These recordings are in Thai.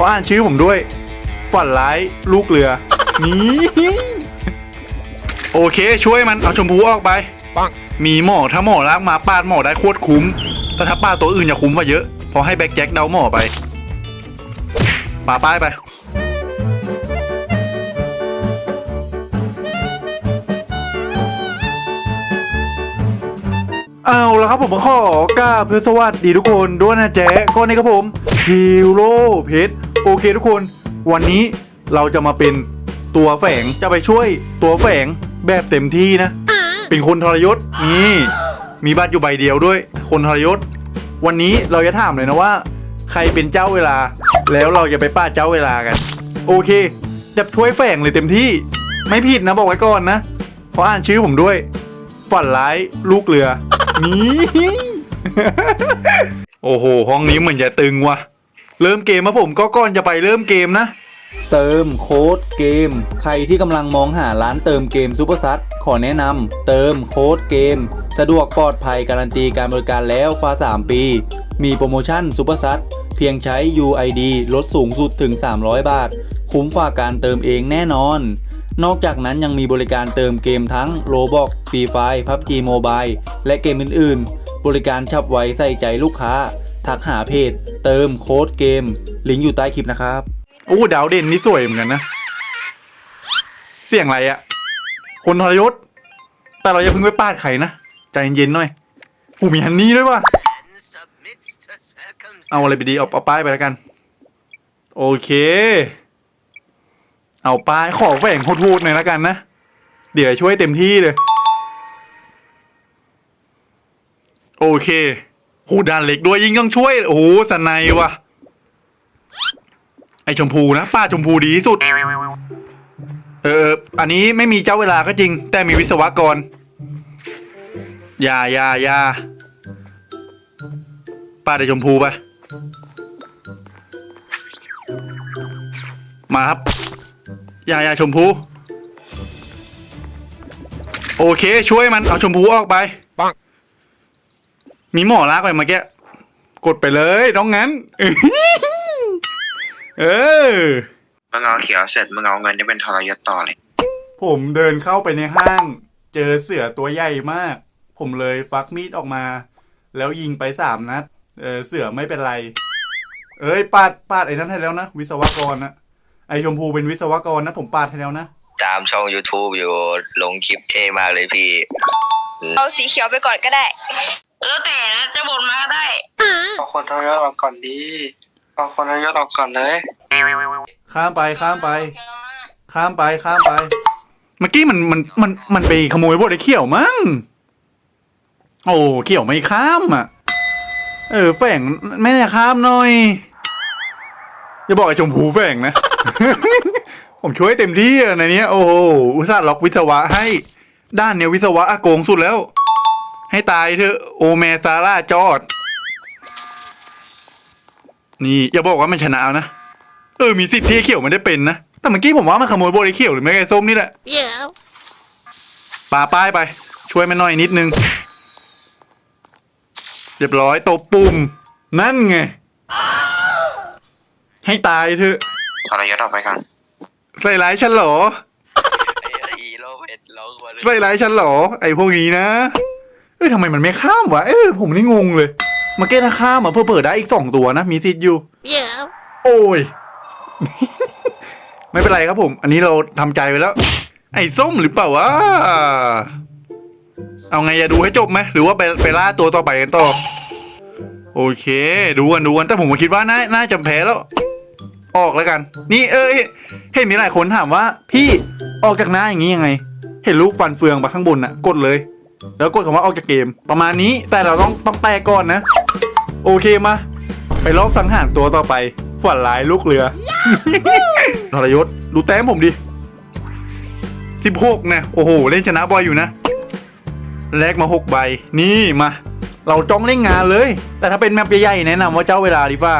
ราะอ่านชื่อผมด้วย ฝันร้ายลูกเรือ นี่โอเค ช่วยมันเอาชมพูออกไป ปังมีหมอถ้าหมอลากมาปาดหมอได้โคตรคุ้ม แต่ถ้าปาดตัวอื่นอย่าคุ้มกว่าเยอะ พอให้แบ็คแจ็คเดาหมอไปปาป้ายไป เอาละครับผมขอกราบเพื่อสวัสดีทุกคนด้วยนะแจ๊ก็นี่ครับผมฮีโร่เพชร โอเคทุกคน วันนี้เราจะมาเป็นตัวแฝงจะไปช่วยตัวแฝงแบบเต็มที่นะ เป็นคนทรยศนี่มีบัตรอยู่ใบเดียวด้วย คนทรยศ วันนี้เราจะถามเลยนะว่า ใครเป็นเจ้าเวลา แล้วเราจะไปป้าเจ้าเวลากัน โอเค จะช่วยแฝงเลยเต็มที่ ไม่ผิดนะบอกไว้ก่อนนะเพราะอ่านชื่อผมด้วย ฝันร้ายลูกเรือนี่โอ้โห ห้องนี้เหมือนจะตึงว่ะ เริ่มเกมมาผมก็ก่อนจะไปเริ่มเกมนะ เติมโค้ดเกม ใครที่กำลังมองหาร้านเติมเกมซูเปอร์ซัขอแนะนำเติมโค้ดเกม สะดวกปลอดภัยการันตีการบริการแล้วฟ้า3 ปี มีโปรโมชั่นซูเปอร์ซัเพียงใช้ UID ลดสูงสุดถึง 300 บาท คุ้มฝ่าการเติมเองแน่นอน นอกจากนั้นยังมีบริการเติมเกมทั้ง Roblox Free Fire PUBG Mobile และเกมอื่น ๆ บริการฉับไวใส่ใจลูกค้า ทักหาเพจ เติมโค้ดเกม ลิงก์อยู่ใต้คลิปนะครับโอ้ดาวเด่นนี่สวยเหมือนกันนะ เสียงอะไรอะคนทรยศ แต่เราอย่าเพิ่งไปปาดใครนะใจเย็นๆหน่อยกูมีฮันนี่ด้วยว่ะเอาอะไรไปดีเอาเอาป้ายไปแล้วกัน โอเค เอาป้ายขอแฝงโหดๆหน่อยแล้วกันนะ เดี๋ยวช่วยเต็มที่เลย โอเค โหด้านเหล็กด้วยยิ่งต้องช่วย โอ้โหสนายว่ะ ไอชมพูนะ ป้าชมพูดีที่สุด เออ อันนี้ไม่มีเจ้าเวลาก็จริง แต่มีวิศวกร อย่าอย่าอย่าป้าได้ชมพูไป มาครับ อย่าอย่าชมพู โอเค ช่วยมัน เอาชมพูออกไป มีหมอลากไปเมื่อกี้กดไปเลยน้องงั้น เออ มึงเอาเขียวเสร็จมึงเอาเงินที่เป็นทรยศต่อเลย ผมเดินเข้าไปในห้าง เจอเสือตัวใหญ่มาก ผมเลยฟักมีดออกมา แล้วยิงไปสามนัด เออเสือไม่เป็นไร เอ้ยปาดปาดไอ้นั้นให้แล้วนะ วิศวกรนะไอชมพูเป็นวิศวกรนะ ผมปาดให้แล้วนะ ตามช่อง YouTube อยู่ลงคลิปเท่มากเลยพี่ เอาสีเขียวไปก่อนก็ได้ แล้วแต่นะจะบ่นมาก็ได้ เอาคนทรยศออกก่อนดีเอาคนทรยศออกก่อนเลย ข้ามไปข้ามไป ข้ามไปข้ามไป เมื่อกี้มันมันมันมันไปขโมยบทไอ้เขียวมั้ง โอ้เขียวไม่ข้ามอะ เออแฝงไม่ได้ข้ามหน่อย อย่าบอกไอ้ชมพูแฝงนะ ผมช่วยเต็มที่อะในเนี้ยโอ้โหอุตส่าห์ล็อกวิศวะให้ ด้านเนี้ยวิศวะอะโกงสุดแล้ว ให้ตายเถอะโอแมซาร่าจอด นี่อย่าบอกว่ามันชนะเอานะ เออมีสิทธิ์ที่ไอ้เขียวมันได้เป็นนะ แต่เมื่อกี้ผมว่ามันขโมยโบไอ้เขียวหรือไม่ไอ้ส้มนี่แหละปาป้ายไป ช่วยมันหน่อยนิดนึง เรียบร้อยตบปุ่ม นั่นไง ให้ตายเถอะทรยศออกไปก่อนใส่ร้ายฉันเหรออีโลเพชรร้องมาเลย ใส่ร้ายฉันเหรอ ไอ้พวกนี้นะ เอ้ยทำไมมันไม่ข้ามวะ เออผมนี่งงเลย มาเก้นะข้ามอะเพื่อเปิดได้อีกสองตัวนะ มีสิทธิ์อยู่โอ้ย ไม่เป็นไรครับผม อันนี้เราทำใจไว้แล้ว ไอ้ส้มหรือเปล่าวะ เอาไงจะดูให้จบไหมหรือว่าไปไปล่าตัวต่อไปกันต่อ โอเค ดูกันดูกันแต่ผมก็คิดว่าน่าน่าจะแพ้แล้ว ออกแล้วกัน นี่เออเห็นเห็นมีหลายคนถามว่า พี่ออกจากหน้าอย่างนี้ยังไง เห็นลูกฟันเฟืองปะข้างบนน่ะ กดเลย แล้วกดคำว่าออกจากเกม ประมาณนี้แต่เราต้องต้องแตกก่อนนะ โอเคมาไปรอบสังหารตัวต่อไป ฝันร้ายลูกเรือทรยศดูแต้มผมดิสิบหกนะโอ้โห เล่นชนะบอยอยู่นะ แลกมาหกใบ นี่มา เราจ้องเล่นงานเลย แต่ถ้าเป็นแมปใหญ่ๆแนะนำว่าเจ้าเวลาดีฟ้า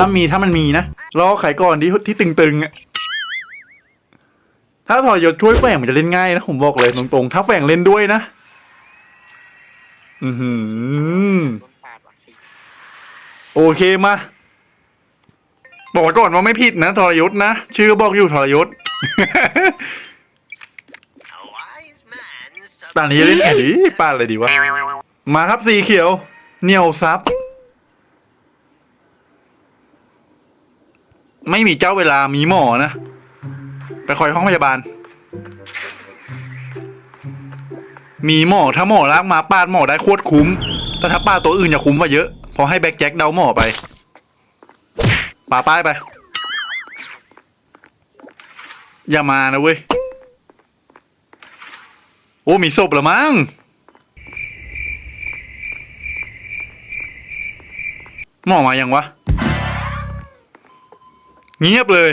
ถ้ามีถ้ามันมีนะรอไขก่อนที่ที่ตึงๆอะถ้าทรยศช่วยแฝงมันจะเล่นง่ายนะ ผมบอกเลยตรงๆ ถ้าแฝงเล่นด้วยนะ อือหือโอเคมา บอกไว้ก่อนว่าไม่ผิดนะทรยศนะ ชื่อบอกอยู่ทรยศตอนนี้เล่นแค่นี้ป้าอะไรดีวะ มาครับสีเขียว เหนียวซับ ไม่มีเจ้าเวลามีหมอนะ ไปคอยห้องพยาบาล มีหมอถ้าหมอลากมาปาดหมอได้โคตรคุ้ม แต่ถ้าปาดตัวอื่นจะคุ้มกว่าเยอะ พอให้แบ็คแจ็คเดาหมอไปปาป้ายไป อย่ามานะเว้ย โอ้ มีศพเหรอมั้ง หมอมายังวะ เงียบเลย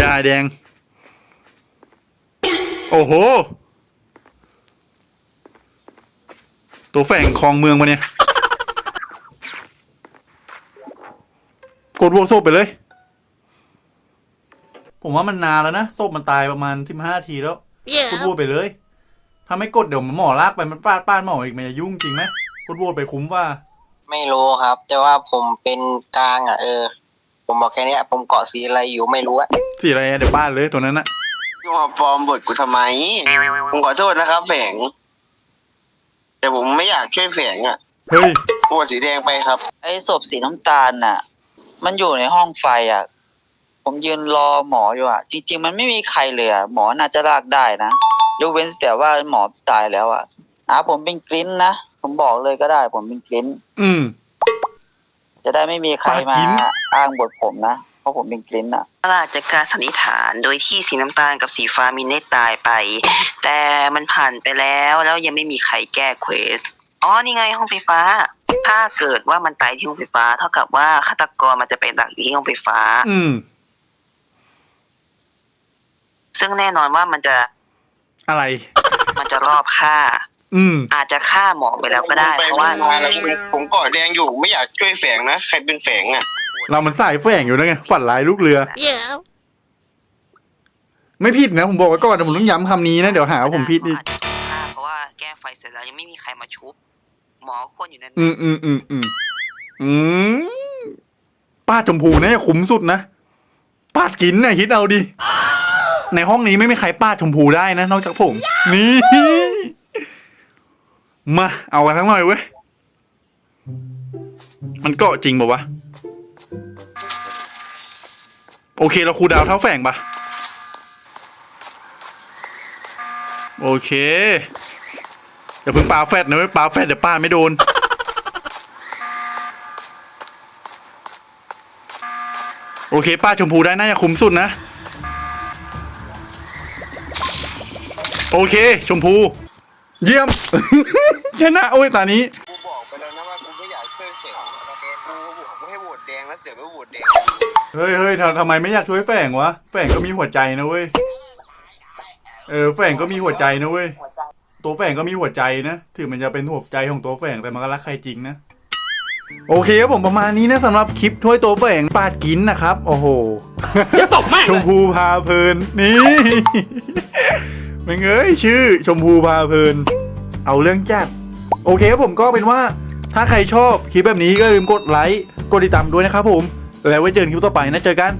ยาแดง โอ้โห ตัวแฝงคลองเมืองมาเนี่ย กดวงศพไปเลย ผมว่ามันนานแล้วนะศพมันตายประมาณสิบห้าทีแล้วกดโหวตไปเลย ถ้าไม่กดเดี๋ยวหมอลากไปมันปาดป้านหมออีกมันจะยุ่งจริงไหมกดโหวตไปคุ้มว่า ไม่รู้ครับ แต่ว่าผมเป็นกลางอะเออ ผมบอกแค่เนี้ย ผมเกาะสีอะไรอยู่ไม่รู้อะสีอะไรอะเดี๋ยวป้าดเลยตัวนั้นนะ ยูมาปลอมบทกูทำไม ผมขอโทษนะครับแฝง แต่ผมไม่อยากช่วยแฝงอะเฮ้ยบทสีแดงไปครับ ไอ้ศพสีน้ำตาลน่ะ มันอยู่ในห้องไฟอะ ผมยืนรอหมออยู่อะ จริง ๆ มันไม่มีใครเลยอะ หมอน่าจะลากได้นะยกเว้นแต่ว่าหมอตายแล้วอะอะผมเป็นกลิ้นนะ ผมบอกเลยก็ได้ ผมเป็นกลิ้น อืม จะได้ไม่มีใครมาปากลิ้นอ้างบทผมนะ เพราะผมเป็นกลิ้นอะอาจจะการสันนิษฐานโดยที่สีน้ำตาลกับสีฟ้ามีเนตตายไป แต่มันผ่านไปแล้วแล้วยังไม่มีใครแก้เควสอ๋อนี่ไงห้องไฟฟ้า ถ้าเกิดว่ามันตายที่ห้องไฟฟ้า เท่ากับว่าฆาตกรมันจะไปดักอยู่ที่ห้องไฟฟ้า อืม ซึ่งแน่นอนว่ามันจะอะไร มันจะรอบฆ่า อืม อาจจะฆ่าหมอไปแล้วก็ได้ไปเพราะว่ามาแล้วผมผมกอดแดงอยู่ไม่อยากช่วยแฝงนะ ใครเป็นแฝงอะ เรามันสายแฝงอยู่แล้วไงฝันร้ายลูกเรือไม่ผิดนะผมบอกไว้ก่อนแต่ผมต้องย้ำคำนี้นะ เดี๋ยวหาว่าผมผิดอีกอาจจะฆ่าเพราะว่าแก้ไฟเสร็จแล้วยังไม่มีใครมาชุบ หมอควรอยู่ในนั้นอืมอืมอืมอืมอืมป้าชมพูเนี่ยคุ้มสุดนะปาดกินเนี่ยคิดเอาดิ ในห้องนี้ไม่มีใครป้าดชมพูได้นะนอกจากผม นี่ มา เอากันทั้งหน่อยเว้ย มันเกาะจริงป่าวะ โอเค เราครูดาวเท่าแฝงปะโอเค อย่าเพิ่งปาแฟดนะเว้ยปาแฟดเดี๋ยวป้าไม่โดน โอเค ป้าชมพูได้น่าจะคุ้มสุดนะ โอเค ชมพู เยี่ยม ชนะ โอ้ยตอน กูบอกว่าให้โหวตแดงแล้วเสือกไม่โหวตแดงเฮ้ยเฮ้ยทำทำไมไม่อยากช่วยแฝงวะแฝงก็มีหัวใจนะเว้ยเออแฝงก็มีหัวใจนะเว้ยตัวแฝงก็มีหัวใจนะถึงมันจะเป็นหัวใจของตัวแฝงแต่มันก็รักใครจริงนะโอเคครับผมประมาณนี้นะสำหรับคลิปถ้วยตัวแฝงปาดกินนะครับ โอ้โหตบแม่ชมพูพาเพลินนี่มึงเอ้ยชื่อชมพูพาเพลิน เอาเรื่องจัดโอเคครับผมก็เป็นว่า ถ้าใครชอบคลิปแบบนี้ก็อย่าลืมกดไลค์ กดติดตามด้วยนะครับผม แล้วไว้เจอกันคลิปต่อไปนะเจอกัน